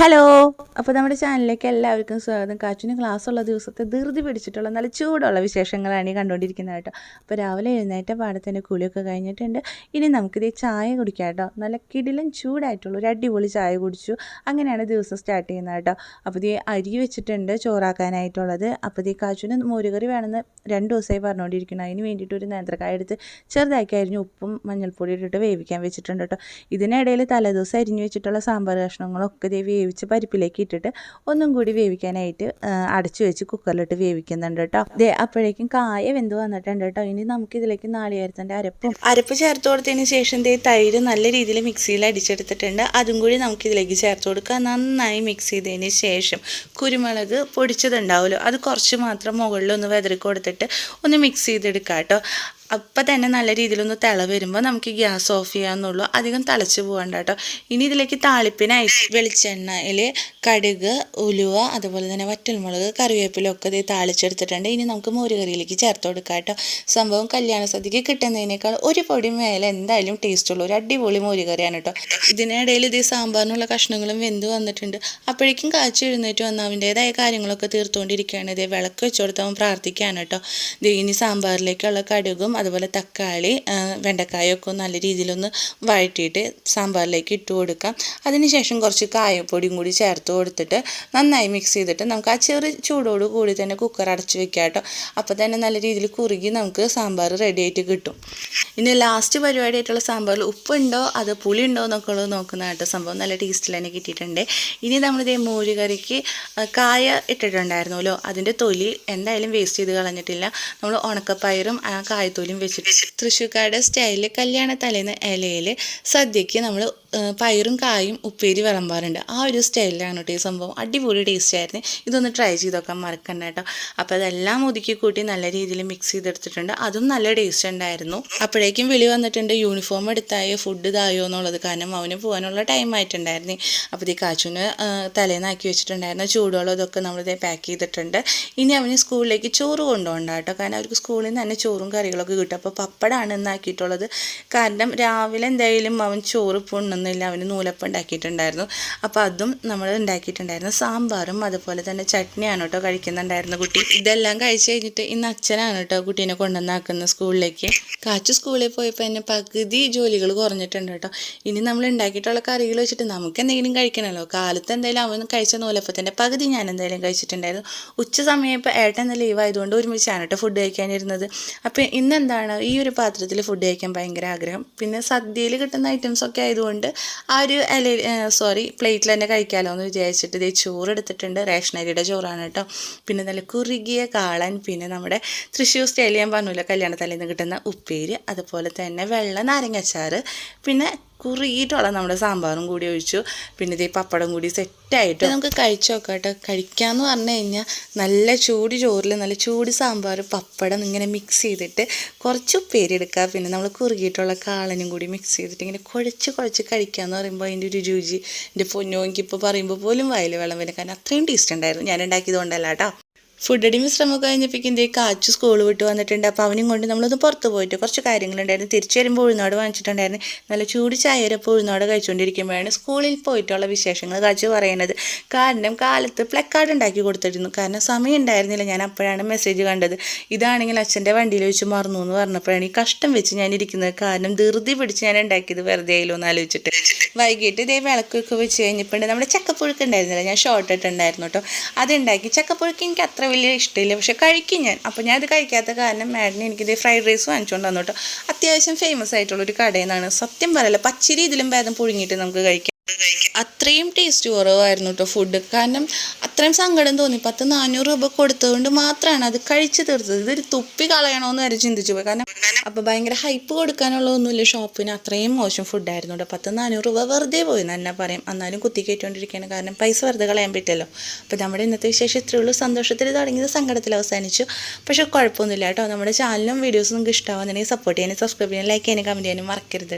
Hello അപ്പോൾ നമ്മുടെ ചാനലിലേക്ക് എല്ലാവർക്കും സ്വാഗതം. കാച്ചിന് ക്ലാസ് ഉള്ള ദിവസത്തെ ധൃതി പിടിച്ചിട്ടുള്ള നല്ല ചൂടുള്ള വിശേഷങ്ങളാണ് ഈ കണ്ടുകൊണ്ടിരിക്കുന്നത് കേട്ടോ. അപ്പോൾ രാവിലെ എഴുന്നേറ്റ പാടത്തിന്റെ കുളിയൊക്കെ കഴിഞ്ഞിട്ടുണ്ട്. ഇനി നമുക്കിത് ചായ കുടിക്കാം കേട്ടോ. നല്ല കിടിലൻ ചൂടായിട്ടുള്ള ഒരു അടിപൊളി ചായ കുടിച്ചു. അങ്ങനെയാണ് ദിവസം സ്റ്റാർട്ട് ചെയ്യുന്നത് കേട്ടോ. അപ്പോൾ ഇത് അരി വെച്ചിട്ടുണ്ട് ചോറാക്കാനായിട്ടുള്ളത്. അപ്പോൾ ഇത് കാച്ചുവിന് മോരുകറി വേണമെന്ന് രണ്ട് ദിവസമായി പറഞ്ഞുകൊണ്ടിരിക്കണം അതിന് വേണ്ടിയിട്ട് ഒരു നേന്ത്രക്കായ എടുത്ത് ചെറുതാക്കി അരിഞ്ഞ് ഉപ്പും മഞ്ഞൾപ്പൊടി ഇട്ടിട്ട് വേവിക്കാൻ വെച്ചിട്ടുണ്ട് കേട്ടോ. ഇതിനിടയിൽ തലേദിവസം അരിഞ്ഞ് വെച്ചിട്ടുള്ള സാമ്പാർ കഷ്ണങ്ങളൊക്കെ ദേ വേവിച്ച് പരിപ്പിലേക്ക് ഇട്ടിട്ട് ഒന്നും കൂടി വേവിക്കാനായിട്ട് അടച്ചു വെച്ച് കുക്കറിലിട്ട് വേവിക്കുന്നുണ്ട് കേട്ടോ. ദേ അപ്പോഴേക്കും കായ വെന്ത് വന്നിട്ടുണ്ട് കേട്ടോ. ഇനി നമുക്ക് ഇതിലേക്ക് നാളികേരത്തിന്റെ അരപ്പ് അരപ്പ് ചേർത്ത് കൊടുത്തതിന് ശേഷം ദേ തൈര് നല്ല രീതിയിൽ മിക്സിയിൽ അടിച്ചെടുത്തിട്ടുണ്ട്. അതും കൂടി നമുക്ക് ഇതിലേക്ക് ചേർത്ത് കൊടുക്കുക നന്നായി മിക്സ് ചെയ്തതിന് ശേഷം കുരുമുളക് പൊടിച്ചതുണ്ടാവുമല്ലോ. അത് കുറച്ച് മാത്രം മുകളിൽ ഒന്ന് വെതറി കൊടുത്തിട്ട് ഒന്ന് മിക്സ് ചെയ്തെടുക്കാം കേട്ടോ. അപ്പം തന്നെ നല്ല രീതിയിലൊന്ന് തിള വരുമ്പോൾ നമുക്ക് ഗ്യാസ് ഓഫ് ചെയ്യാമെന്നുള്ളൂ അധികം തിളച്ച് പോകണ്ട കേട്ടോ. ഇനി ഇതിലേക്ക് താളിപ്പിനായി വെളിച്ചെണ്ണയിൽ കടുക് ഉലുവ അതുപോലെ തന്നെ വറ്റൽമുളക് കറിവേപ്പിലൊക്കെ ഇത് താളിച്ചെടുത്തിട്ടുണ്ട്. ഇനി നമുക്ക് മോരുകറിയിലേക്ക് ചേർത്ത് കൊടുക്കാം കേട്ടോ. സംഭവം കല്യാണ സദ്യക്ക് കിട്ടുന്നതിനേക്കാൾ ഒരു പൊടി മേലെ എന്തായാലും ടേസ്റ്റുള്ള ഒരു അടിപൊളി മോരുകറിയാണ് കേട്ടോ. ഇതിനിടയിൽ ഇത് സാമ്പാറിനുള്ള കഷ്ണങ്ങളും വെന്ത് വന്നിട്ടുണ്ട്. അപ്പോഴേക്കും കാച്ചി എഴുന്നേറ്റ് വന്ന് അവന്റേതായ കാര്യങ്ങളൊക്കെ തീർത്തുകൊണ്ടിരിക്കുകയാണ്. ഇതേ വിളക്ക് വെച്ച് കൊടുത്തവൻ പ്രാർത്ഥിക്കുകയാണ് കേട്ടോ. ഇനി സാമ്പാറിലേക്കുള്ള കടുകും അതുപോലെ തക്കാളി വെണ്ടക്കായൊക്കെ നല്ല രീതിയിലൊന്ന് വഴറ്റിയിട്ട് സാമ്പാറിലേക്ക് ഇട്ട് കൊടുക്കാം. അതിനുശേഷം കുറച്ച് കായപ്പൊടിയും കൂടി ചേർത്ത് കൊടുത്തിട്ട് നന്നായി മിക്സ് ചെയ്തിട്ട് നമുക്ക് ആ ചെറു ചൂടോട് കൂടി തന്നെ കുക്കർ അടച്ച് വെക്കാം കേട്ടോ. അപ്പോൾ തന്നെ നല്ല രീതിയിൽ കുറുകി നമുക്ക് സാമ്പാർ റെഡി ആയിട്ട് കിട്ടും. ഇനി ലാസ്റ്റ് പരിപാടിയായിട്ടുള്ള സാമ്പാറിൽ ഉപ്പുണ്ടോ? അത് പുളി ഉണ്ടോ എന്നൊക്കെ ഉള്ളത് നോക്കുന്ന കേട്ടോ. സംഭവം നല്ല ടേസ്റ്റിൽ തന്നെ കിട്ടിയിട്ടുണ്ട്. ഇനി നമ്മളിതേ മോര് കറിക്ക് കായ ഇട്ടിട്ടുണ്ടായിരുന്നല്ലോ. അതിന്റെ തൊലി എന്തായാലും വേസ്റ്റ് ചെയ്ത് കളഞ്ഞിട്ടില്ല. നമ്മൾ ഉണക്കപ്പയറും ആ കായത്തൊലിയും വെച്ചിട്ട് തൃശ്ശൂർക്കാരുടെ സ്റ്റൈലിൽ കല്യാണ തലേന്ന് ഇലയിൽ സദ്യക്ക് നമ്മൾ പയറും കായും ഉപ്പേരി വിളമ്പാറുണ്ട്. ആ ഒരു സ്റ്റൈലിലാണ് കേട്ടോ ഈ സംഭവം. അടിപൊളി ടേസ്റ്റ് ആയിരുന്നു. ഇതൊന്ന് ട്രൈ ചെയ്തൊക്കെ മറക്കണ്ട കേട്ടോ. അപ്പോൾ അതെല്ലാം ഒതുക്കി കൂട്ടി നല്ല രീതിയിൽ മിക്സ് ചെയ്തെടുത്തിട്ടുണ്ട്. അതും നല്ല ടേസ്റ്റ് ഉണ്ടായിരുന്നു. അപ്പോഴേക്കും വിളി വന്നിട്ടുണ്ട് യൂണിഫോം എടുത്തായോ? ഫുഡ് ഇതായോ? എന്നുള്ളത്. കാരണം അവന് പോകാനുള്ള ടൈം ആയിട്ടുണ്ടായിരുന്നു. അപ്പോൾ ഈ കാച്ചുവിന് തലേന്നാക്കി വെച്ചിട്ടുണ്ടായിരുന്ന ചൂടുവെള്ളം ഇതൊക്കെ നമ്മളിതേ പാക്ക് ചെയ്തിട്ടുണ്ട്. ഇനി അവന് സ്കൂളിലേക്ക് ചോറ് കൊണ്ടുപോകണ്ട കേട്ടോ. കാരണം അവർക്ക് സ്കൂളിൽ നിന്ന് തന്നെ ചോറും കറികളൊക്കെ കിട്ടും. അപ്പോൾ പപ്പടമാണ് ഇന്നാക്കിയിട്ടുള്ളത്. കാരണം രാവിലെ എന്തായാലും അവൻ ചോറ് പൊണ്ണുന്നില്ല. അവന് നൂലപ്പം ഉണ്ടാക്കിയിട്ടുണ്ടായിരുന്നു. അപ്പോൾ അതും നമ്മൾ ഉണ്ടാക്കിയിട്ടുണ്ടായിരുന്നു. സാമ്പാറും അതുപോലെ തന്നെ ചട്നിയാണ് കേട്ടോ കഴിക്കുന്നുണ്ടായിരുന്നു കുട്ടി. ഇതെല്ലാം കഴിച്ച് കഴിഞ്ഞിട്ട് ഇന്ന് അച്ഛനാണ് കേട്ടോ കുട്ടീനെ കൊണ്ടുവന്നാക്കുന്നത് സ്കൂളിലേക്ക്. കാച്ചു സ്കൂളിൽ പോയപ്പോൾ എന്നെ പകുതി ജോലികൾ കുറഞ്ഞിട്ടുണ്ട് കേട്ടോ. ഇനി നമ്മൾ ഉണ്ടാക്കിയിട്ടുള്ള കറികൾ വെച്ചിട്ട് നമുക്ക് എന്തെങ്കിലും കഴിക്കണമല്ലോ. കാലത്ത് എന്തായാലും അവൻ കഴിച്ച നൂലപ്പത്തിന്റെ പകുതി ഞാൻ എന്തായാലും കഴിച്ചിട്ടുണ്ടായിരുന്നു. ഉച്ച സമയം ഇപ്പോൾ ഏട്ടൻ ലീവ് ആയതുകൊണ്ട് ഒരുമിച്ചാണ് കേട്ടോ ഫുഡ് കഴിക്കാനിരുന്നത്. അപ്പോൾ ഇന്ന് എന്താണ് ഈ ഒരു പാത്രത്തിൽ ഫുഡ് കഴിക്കാൻ ഭയങ്കര ആഗ്രഹം. പിന്നെ സദ്യയിൽ കിട്ടുന്ന ഐറ്റംസ് ഒക്കെ ആയതുകൊണ്ട് ആ ഒരു ഇല സോറി പ്ലേറ്റിൽ തന്നെ കഴിക്കാമല്ലോ എന്ന് വിചാരിച്ചിട്ട് ഇതേ ചോറ് എടുത്തിട്ടുണ്ട്. റേഷൻ അരിയുടെ ചോറാണ് കേട്ടോ. പിന്നെ നല്ല കുറുകിയ കാളൻ പിന്നെ നമ്മുടെ തൃശ്ശൂർ സ്റ്റൈൽ പറഞ്ഞില്ല കല്യാണത്തലയിൽ നിന്ന് കിട്ടുന്ന ഉപ്പേരി അതുപോലെ തന്നെ വെള്ള നാരങ്ങച്ചാറ് പിന്നെ കുറുകിയിട്ടുള്ള നമ്മുടെ സാമ്പാറും കൂടി ഒഴിച്ചു. പിന്നെ ഇതേ പപ്പടം കൂടി സെറ്റായിട്ട്. നമുക്ക് കഴിച്ചു നോക്കാം കേട്ടോ കഴിക്കാമെന്ന് പറഞ്ഞു കഴിഞ്ഞാൽ നല്ല ചൂട് ചോറിൽ നല്ല ചൂട് സാമ്പാർ പപ്പടം ഇങ്ങനെ മിക്സ് ചെയ്തിട്ട് കുറച്ച് ഉപ്പേരി എടുക്കുക പിന്നെ നമ്മൾ കുറുകിയിട്ടുള്ള കാളനും കൂടി മിക്സ് ചെയ്തിട്ട് ഇങ്ങനെ കുഴച്ച് കുഴച്ച് കഴിക്കാമെന്ന് പറയുമ്പോൾ അതിന്റെ ഒരു രുചി. എന്റെ പൊന്നോ പറയുമ്പോൾ പോലും വയൽ വെള്ളം വരും. കാരണം അത്രയും ടേസ്റ്റ് ഉണ്ടായിരുന്നു. ഞാൻ ഉണ്ടാക്കിയത് കേട്ടോ. ഫുഡ് അടിമ വിശ്രമമൊക്കെ കഴിഞ്ഞപ്പോഴേക്കും ഇതേ കാച്ചു സ്കൂൾ വിട്ട് വന്നിട്ടുണ്ട്. അപ്പോൾ അവനും കൊണ്ട് നമ്മളൊന്ന് പുറത്ത് പോയിട്ട് കുറച്ച് കാര്യങ്ങളുണ്ടായിരുന്നു. തിരിച്ചു വരുമ്പോൾ ഉഴുന്നോട് വാങ്ങിച്ചിട്ടുണ്ടായിരുന്നു. നല്ല ചൂട് ചായരപ്പോൾ ഉഴുന്നോട് കഴിച്ചുകൊണ്ടിരിക്കുമ്പോഴാണ് സ്കൂളിൽ പോയിട്ടുള്ള വിശേഷങ്ങൾ കാച്ചു പറയുന്നത്. കാരണം കാലത്ത് പ്ലക്കാർഡ് ഉണ്ടാക്കി കൊടുത്തിരുന്നു. കാരണം സമയം ഉണ്ടായിരുന്നില്ല. ഞാൻ അപ്പോഴാണ് മെസ്സേജ് കണ്ടത്. ഇതാണെങ്കിൽ അച്ഛന്റെ വണ്ടിയിൽ വെച്ച് മറന്നു എന്ന് പറഞ്ഞപ്പോഴാണ് ഈ കഷ്ടം വെച്ച് ഞാൻ ഇരിക്കുന്നത്. കാരണം ധൃതി പിടിച്ച് ഞാൻ ഉണ്ടാക്കിയത് വെറുതെ ആയില്ലോ എന്ന് ആലോചിച്ചിട്ട്. വൈകിട്ട് ഇതേ വിളക്കൊക്കെ വെച്ച് കഴിഞ്ഞപ്പോൾ നമ്മുടെ ചക്കപ്പുഴുക്ക് ഉണ്ടായിരുന്നില്ല. ഞാൻ ഷോർട്ട് ഇട്ടുണ്ടായിരുന്നു കേട്ടോ. അതുണ്ടാക്കി ചക്കപ്പുഴുക്ക് എനിക്ക് അത്ര വലിയ ഇഷ്ടമില്ല. പക്ഷെ കഴിക്കും ഞാൻ. അപ്പോൾ ഞാൻ ഇത് കഴിക്കാത്ത കാരണം മാഡിന് എനിക്കിത് ഫ്രൈഡ് റൈസ് വാങ്ങിച്ചുകൊണ്ട് വന്നു കേട്ടോ. അത്യാവശ്യം ഫേമസ് ആയിട്ടുള്ളൊരു കടയിൽ നിന്നാണ് സത്യം പറയല്ല പച്ചരി ഇതിലും ഭേദം പുഴുങ്ങിയിട്ട് നമുക്ക് കഴിക്കാം. അത്രയും ടേസ്റ്റ് കുറവായിരുന്നു കേട്ടോ ഫുഡ് കാരണം അത്രയും സങ്കടം തോന്നി. പത്ത് നാനൂറ് രൂപ കൊടുത്തതുകൊണ്ട് മാത്രമാണ് അത് കഴിച്ചു തീർത്തത്. ഇതൊരു തുപ്പി കളയണമെന്ന് വരെ ചിന്തിച്ചു പോയി. കാരണം അപ്പോൾ ഭയങ്കര ഹൈപ്പ് കൊടുക്കാനുള്ള ഒന്നുമില്ല ഷോപ്പിന് അത്രയും മോശം ഫുഡായിരുന്നു കേട്ടോ പത്ത് നാനൂറ് രൂപ വെറുതെ പോയി തന്നെ പറയും. എന്നാലും കുത്തി കയറ്റുകൊണ്ടിരിക്കുകയാണ് കാരണം പൈസ വെറുതെ കളയാൻ പറ്റില്ലല്ലോ അപ്പോൾ നമ്മുടെ ഇന്നത്തെ വിശേഷം ഇത്രയേ ഉള്ളൂ. സന്തോഷത്തിൽ തുടങ്ങിയത് സങ്കടത്തിൽ അവസാനിച്ചു. പക്ഷേ കുഴപ്പമൊന്നുമില്ല കേട്ടോ നമ്മുടെ ചാനലും വീഡിയോസും നിങ്ങൾക്ക് ഇഷ്ടമാവുന്നുണ്ടെങ്കിൽ സപ്പോർട്ട് ചെയ്യാനും സബ്സ്ക്രൈബ് ചെയ്യാനും ലൈക്ക് ചെയ്യാനും കമന്റ് ചെയ്യാനും മറക്കരുത്.